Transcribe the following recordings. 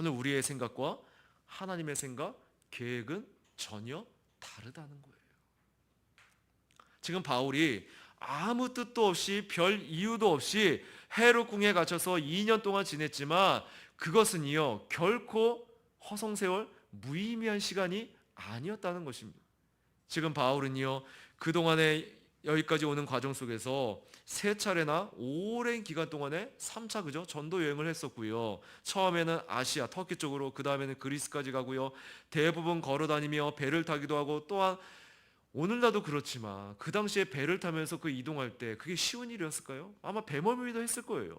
오늘 우리의 생각과 하나님의 생각, 계획은 전혀 다르다는 거예요. 지금 바울이 아무 뜻도 없이 별 이유도 없이 헤롯궁에 갇혀서 2년 동안 지냈지만 그것은요 결코 허송세월 무의미한 시간이 아니었다는 것입니다. 지금 바울은요 그동안에 여기까지 오는 과정 속에서 세 차례나 오랜 기간 동안에 3차 그죠? 전도 여행을 했었고요. 처음에는 아시아, 터키 쪽으로 그 다음에는 그리스까지 가고요. 대부분 걸어 다니며 배를 타기도 하고 또한 오늘날도 그렇지만 그 당시에 배를 타면서 그 이동할 때 그게 쉬운 일이었을까요? 아마 배멀미도 했을 거예요.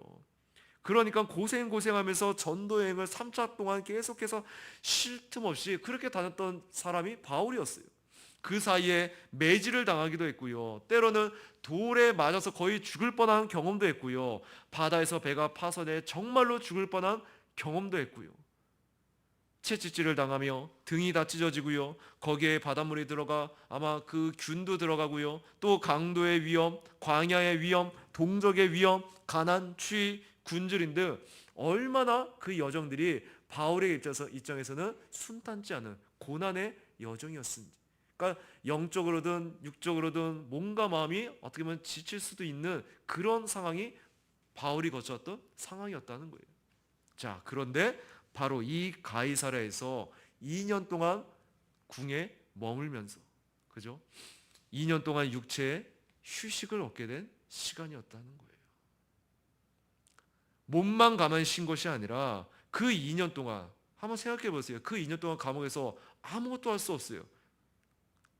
그러니까 고생 고생하면서 전도 여행을 3차 동안 계속해서 쉴 틈 없이 그렇게 다녔던 사람이 바울이었어요. 그 사이에 매질을 당하기도 했고요. 때로는 돌에 맞아서 거의 죽을 뻔한 경험도 했고요. 바다에서 배가 파손해 정말로 죽을 뻔한 경험도 했고요. 채찍질을 당하며 등이 다 찢어지고요. 거기에 바닷물이 들어가 아마 그 균도 들어가고요. 또 강도의 위험, 광야의 위험, 동족의 위험, 가난, 추위, 굶주림 등 얼마나 그 여정들이 바울의 입장에서, 입장에서는 순탄치 않은 고난의 여정이었는지. 그러니까 영적으로든 육적으로든 몸과 마음이 어떻게 보면 지칠 수도 있는 그런 상황이 바울이 거쳤던 상황이었다는 거예요. 자, 그런데 바로 이 가이사랴에서 2년 동안 궁에 머물면서 그죠? 2년 동안 육체에 휴식을 얻게 된 시간이었다는 거예요. 몸만 가만히 쉰 것이 아니라 그 2년 동안 한번 생각해 보세요. 그 2년 동안 감옥에서 아무것도 할 수 없어요.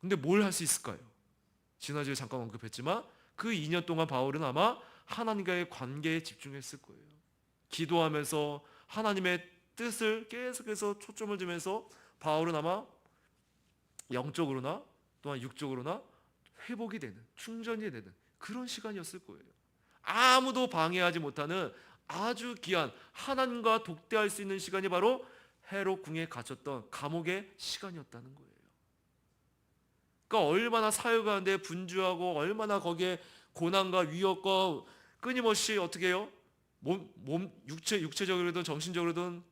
근데 뭘 할 수 있을까요? 지난주에 잠깐 언급했지만 그 2년 동안 바울은 아마 하나님과의 관계에 집중했을 거예요. 기도하면서 하나님의 뜻을 계속해서 초점을 두면서 바울은 아마 영적으로나 또한 육적으로나 회복이 되는 충전이 되는 그런 시간이었을 거예요. 아무도 방해하지 못하는 아주 귀한 하나님과 독대할 수 있는 시간이 바로 헤롯 궁에 갇혔던 감옥의 시간이었다는 거예요. 그러니까 얼마나 사회 가운데 분주하고 얼마나 거기에 고난과 위협과 끊임없이 어떻게 해요? 몸, 몸 육체 육체적으로든 정신적으로든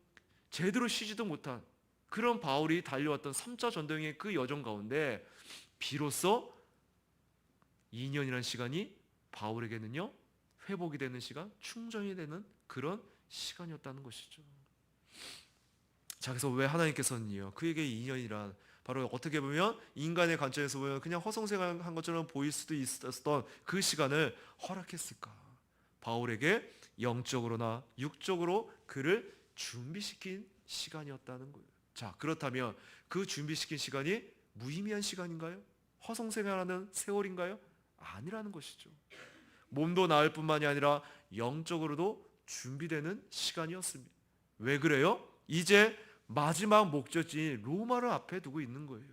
제대로 쉬지도 못한 그런 바울이 달려왔던 3차 전도행의 그 여정 가운데 비로소 2년이라는 시간이 바울에게는요 회복이 되는 시간, 충전이 되는 그런 시간이었다는 것이죠. 자, 그래서 왜 하나님께서는요 그에게 2년이란 바로 어떻게 보면 인간의 관점에서 보면 그냥 허송생활한 것처럼 보일 수도 있었던 그 시간을 허락했을까? 바울에게 영적으로나 육적으로 그를 준비시킨 시간이었다는 거예요. 자, 그렇다면 그 준비시킨 시간이 무의미한 시간인가요? 허송생활하는 세월인가요? 아니라는 것이죠. 몸도 나을 뿐만이 아니라 영적으로도 준비되는 시간이었습니다. 왜 그래요? 이제 마지막 목적지인 로마를 앞에 두고 있는 거예요.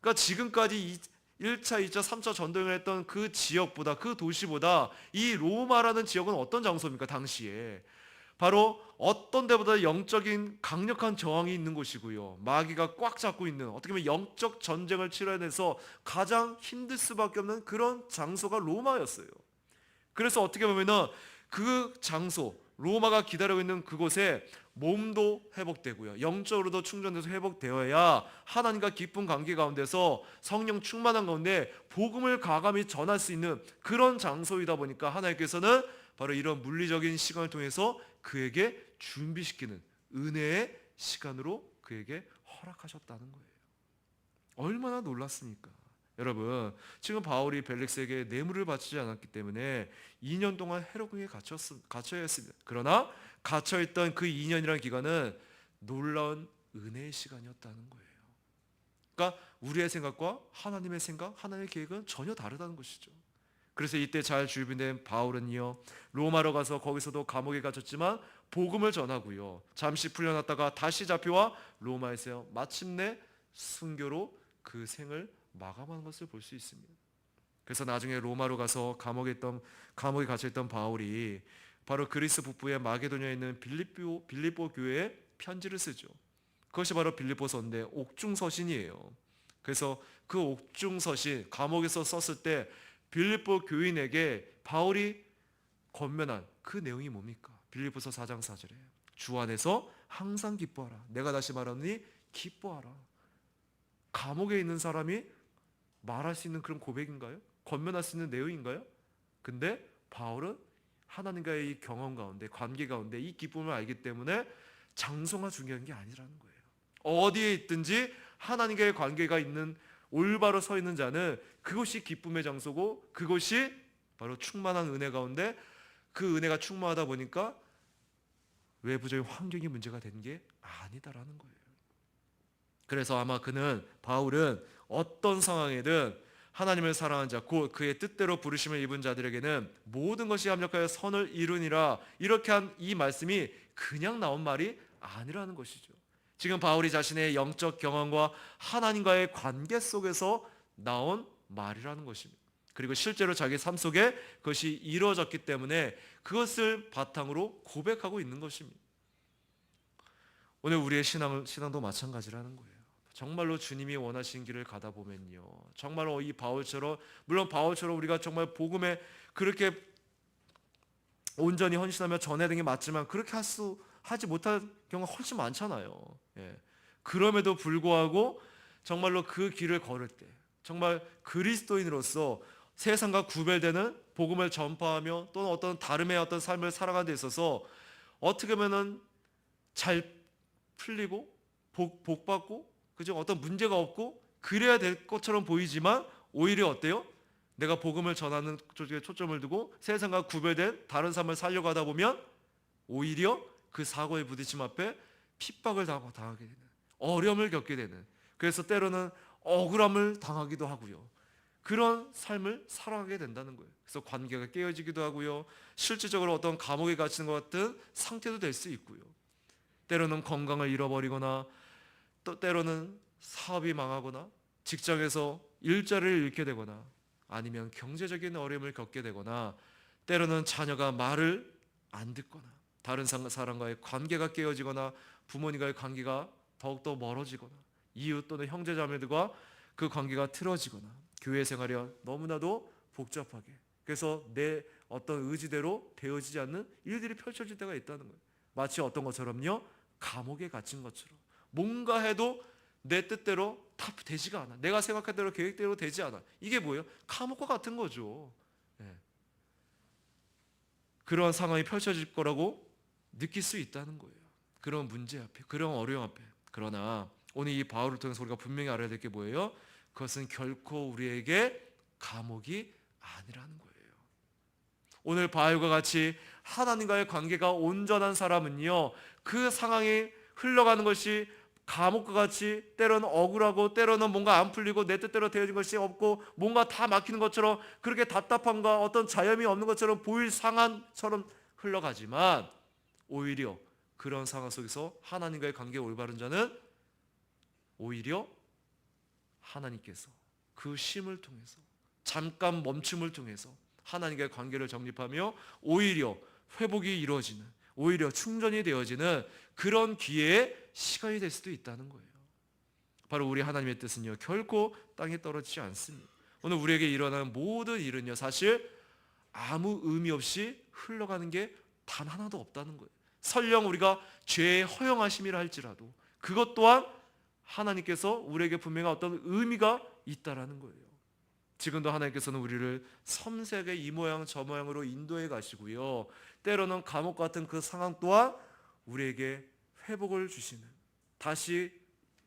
그러니까 지금까지 1차, 2차, 3차 전도행을 했던 그 지역보다 그 도시보다 이 로마라는 지역은 어떤 장소입니까? 당시에 바로 어떤 데보다 영적인 강력한 저항이 있는 곳이고요. 마귀가 꽉 잡고 있는 어떻게 보면 영적 전쟁을 치러내서 가장 힘들 수밖에 없는 그런 장소가 로마였어요. 그래서 어떻게 보면은 그 장소 로마가 기다리고 있는 그곳에 몸도 회복되고요. 영적으로도 충전돼서 회복되어야 하나님과 깊은 관계 가운데서 성령 충만한 가운데 복음을 가감히 전할 수 있는 그런 장소이다 보니까 하나님께서는 바로 이런 물리적인 시간을 통해서 그에게 준비시키는 은혜의 시간으로 그에게 허락하셨다는 거예요. 얼마나 놀랐습니까? 여러분, 지금 바울이 벨릭스에게 뇌물을 바치지 않았기 때문에 2년 동안 헤로궁에 갇혀야 했습니다. 그러나 갇혀있던 그 2년이라는 기간은 놀라운 은혜의 시간이었다는 거예요. 그러니까 우리의 생각과 하나님의 생각, 하나님의 계획은 전혀 다르다는 것이죠. 그래서 이때 잘 준비된 바울은요 로마로 가서 거기서도 감옥에 갇혔지만 복음을 전하고요 잠시 풀려났다가 다시 잡혀와 로마에서 마침내 순교로 그 생을 마감하는 것을 볼 수 있습니다. 그래서 나중에 로마로 가서 감옥에 있던 감옥에 갇혀 있던 바울이 바로 그리스 북부의 마게도냐에 있는 빌립보 빌립보 교회에 편지를 쓰죠. 그것이 바로 빌립보서인데 옥중 서신이에요. 그래서 그 옥중 서신 감옥에서 썼을 때 빌립보 교인에게 바울이 권면한 그 내용이 뭡니까? 빌립보서 4장 4절에 주 안에서 항상 기뻐하라. 내가 다시 말하노니 기뻐하라. 감옥에 있는 사람이 말할 수 있는 그런 고백인가요? 건면할 수 있는 내용인가요? 근데 바울은 하나님과의 이 경험 가운데 관계 가운데 이 기쁨을 알기 때문에 장소가 중요한 게 아니라는 거예요. 어디에 있든지 하나님과의 관계가 있는 올바로 서 있는 자는 그것이 기쁨의 장소고 그것이 바로 충만한 은혜 가운데 그 은혜가 충만하다 보니까 외부적인 환경이 문제가 된게 아니다라는 거예요. 그래서 아마 그는 바울은 어떤 상황에든 하나님을 사랑한 자, 곧 그의 뜻대로 부르심을 입은 자들에게는 모든 것이 합력하여 선을 이루니라 이렇게 한 이 말씀이 그냥 나온 말이 아니라는 것이죠. 지금 바울이 자신의 영적 경험과 하나님과의 관계 속에서 나온 말이라는 것입니다. 그리고 실제로 자기 삶 속에 그것이 이루어졌기 때문에 그것을 바탕으로 고백하고 있는 것입니다. 오늘 우리의 신앙, 신앙도 마찬가지라는 거예요. 정말로 주님이 원하시는 길을 가다 보면요. 정말로 이 바울처럼 물론 바울처럼 우리가 정말 복음에 그렇게 온전히 헌신하며 되는 게 맞지만 그렇게 할 수 하지 못할 경우가 훨씬 많잖아요. 예. 그럼에도 불구하고 정말로 그 길을 걸을 때 정말 그리스도인으로서 세상과 구별되는 복음을 전파하며 또는 어떤 다름의 어떤 삶을 살아가는 데 있어서 어떻게 보면은 잘 풀리고 복, 복 받고 그죠 어떤 문제가 없고 그래야 될 것처럼 보이지만 오히려 어때요? 내가 복음을 전하는 쪽에 초점을 두고 세상과 구별된 다른 삶을 살려고 하다 보면 오히려 그 사고의 부딪힘 앞에 핍박을 당하게 되는 어려움을 겪게 되는 그래서 때로는 억울함을 당하기도 하고요. 그런 삶을 살아가게 된다는 거예요. 그래서 관계가 깨어지기도 하고요. 실질적으로 어떤 감옥에 갇히는 것 같은 상태도 될 수 있고요. 때로는 건강을 잃어버리거나 또 때로는 사업이 망하거나 직장에서 일자리를 잃게 되거나 아니면 경제적인 어려움을 겪게 되거나 때로는 자녀가 말을 안 듣거나 다른 사람과의 관계가 깨어지거나 부모님과의 관계가 더욱더 멀어지거나 이웃 또는 형제 자매들과 그 관계가 틀어지거나 교회 생활이 너무나도 복잡하게. 그래서 내 어떤 의지대로 되어지지 않는 일들이 펼쳐질 때가 있다는 거예요. 마치 어떤 것처럼요. 감옥에 갇힌 것처럼 뭔가 해도 내 뜻대로 다 되지가 않아. 내가 생각한 대로 계획대로 되지 않아. 이게 뭐예요? 감옥과 같은 거죠. 예. 그런 상황이 펼쳐질 거라고 느낄 수 있다는 거예요. 그런 문제 앞에, 그런 어려움 앞에. 그러나 오늘 이 바울을 통해서 우리가 분명히 알아야 될 게 뭐예요? 그것은 결코 우리에게 감옥이 아니라는 거예요. 오늘 바울과 같이 하나님과의 관계가 온전한 사람은요, 그 상황이 흘러가는 것이 감옥과 같이 때로는 억울하고 때로는 뭔가 안 풀리고 내 뜻대로 되어진 것이 없고 뭔가 다 막히는 것처럼 그렇게 답답함과 어떤 자염이 없는 것처럼 보일 상황처럼 흘러가지만 오히려 그런 상황 속에서 하나님과의 관계 올바른 자는 오히려 하나님께서 그 쉼을 통해서 잠깐 멈춤을 통해서 하나님과의 관계를 정립하며 오히려 회복이 이루어지는 오히려 충전이 되어지는 그런 기회의 시간이 될 수도 있다는 거예요. 바로 우리 하나님의 뜻은요 결코 땅에 떨어지지 않습니다. 오늘 우리에게 일어나는 모든 일은요 사실 아무 의미 없이 흘러가는 게 단 하나도 없다는 거예요. 설령 우리가 죄의 허용하심이라 할지라도 그것 또한 하나님께서 우리에게 분명히 어떤 의미가 있다라는 거예요. 지금도 하나님께서는 우리를 섬세하게 이 모양 저 모양으로 인도해 가시고요. 때로는 감옥 같은 그 상황 또한 우리에게 회복을 주시는 다시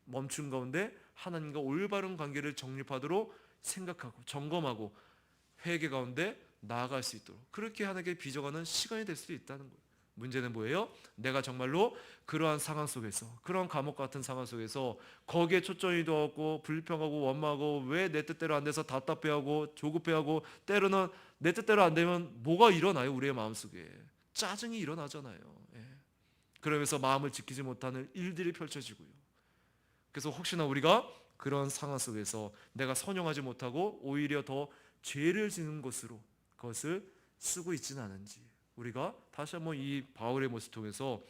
멈춘 가운데 하나님과 올바른 관계를 정립하도록 생각하고 점검하고 회개 가운데 나아갈 수 있도록 그렇게 하나님께 빚어가는 시간이 될 수도 있다는 거예요. 문제는 뭐예요? 내가 정말로 그러한 상황 속에서 그런 감옥 같은 상황 속에서 거기에 초점이 두었고 불평하고 원망하고 왜 내 뜻대로 안 돼서 답답해하고 조급해하고 때로는 내 뜻대로 안 되면 뭐가 일어나요 우리의 마음속에 짜증이 일어나잖아요 예. 그러면서 마음을 지키지 못하는 일들이 펼쳐지고요 그래서 혹시나 우리가 그런 상황 속에서 내가 선용하지 못하고 오히려 더 죄를 지는 것으로 그것을 쓰고 있지는 않은지 우리가 다시 한번 이 바울의 모습 통해서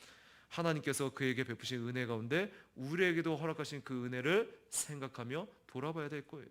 하나님께서 그에게 베푸신 은혜 가운데 우리에게도 허락하신 그 은혜를 생각하며 돌아봐야 될 거예요.